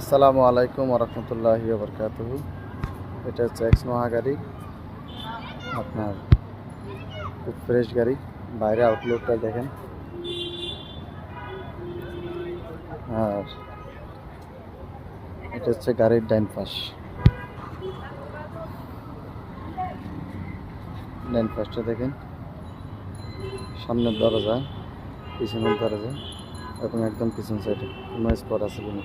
আসসালামু আলাইকুম রহমতুল্লাহ বরকাত এটা হচ্ছে এক্স নোহা গাড়ি আপনার খুব ফ্রেশ গাড়ি। বাইরে আউটলুকটা দেখেন। আর এটা হচ্ছে গাড়ির ডাইন পাশ ডাইন পাশটা দেখেন। সামনের দরজা, পিছনের দরজা, এবং একদম পিছন সাইডে কোনো স্পট আছে কিনা।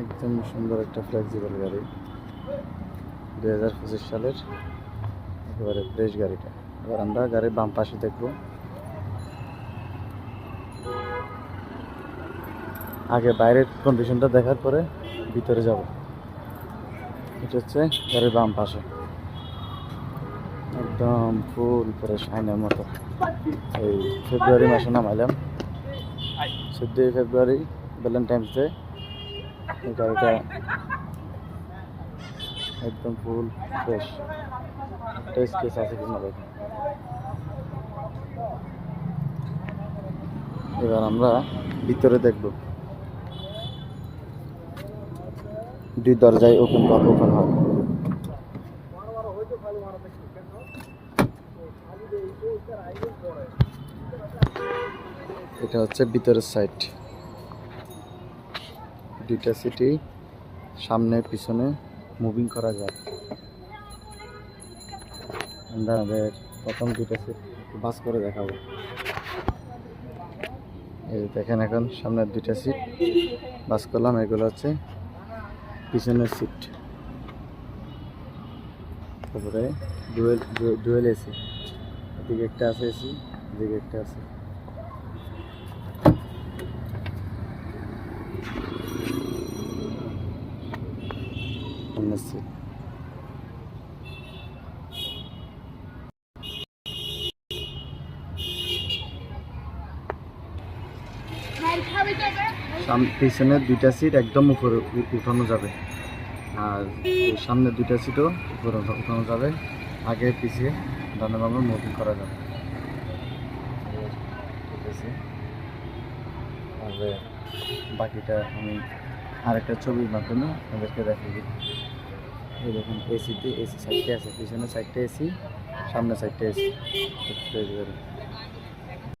একদম সুন্দর একটা ফ্লেক্সিবল গাড়ি। দুই হাজার পঁচিশ সালের একেবারে ফ্রেশ গাড়িটা। এবার আমরা গাড়ির বাম পাশে দেখব। আগে বাইরের কন্ডিশনটা দেখার পরে ভিতরে যাব। এটা হচ্ছে গাড়ির বাম পাশে। একদম ফুল করে শাইনের মতো। এই ফেব্রুয়ারি মাসে নামাইলাম। চোদ্দোই ফেব্রুয়ারি ভ্যালেন্টাইন্স ডে এই একদম ফুল ফ্রেশ একটা স্কেচ আছে কিনা দেখুন এবার আমরা ভিতরে দেখব। দুই দরজায় ওপেন ওপেন হয়। এটা হচ্ছে ভিতরের সাইড দুইটা সিটি সামনে, পিছনে মুভিং করা যায়। আমাদের প্রথম দুইটা সিট বাস করে দেখাবো। এই দেখেন এখন সামনের দুইটা সিট বাস করলাম, এগুলো হচ্ছে পিছনের সিট তারপরে ডুয়েল ডুয়েল এসি। এদিকে একটা আছে এসি, এদিকে একটা আছে। পিছনে দুইটা সিট একদম উপরে উঠানো যাবে। আর সামনে দুইটা সিটও উপরে উঠানো যাবে। আগে পিছিয়ে বামে মুভিং করা যাবে। বাকিটা আমি আরেকটা ছবির মাধ্যমে আপনাদেরকে দেখিয়ে দিই। এই দেখুন এসিতে এসি সাইডটা আছে পিছনে সাইডটা এসি সামনে সাইডটা এসি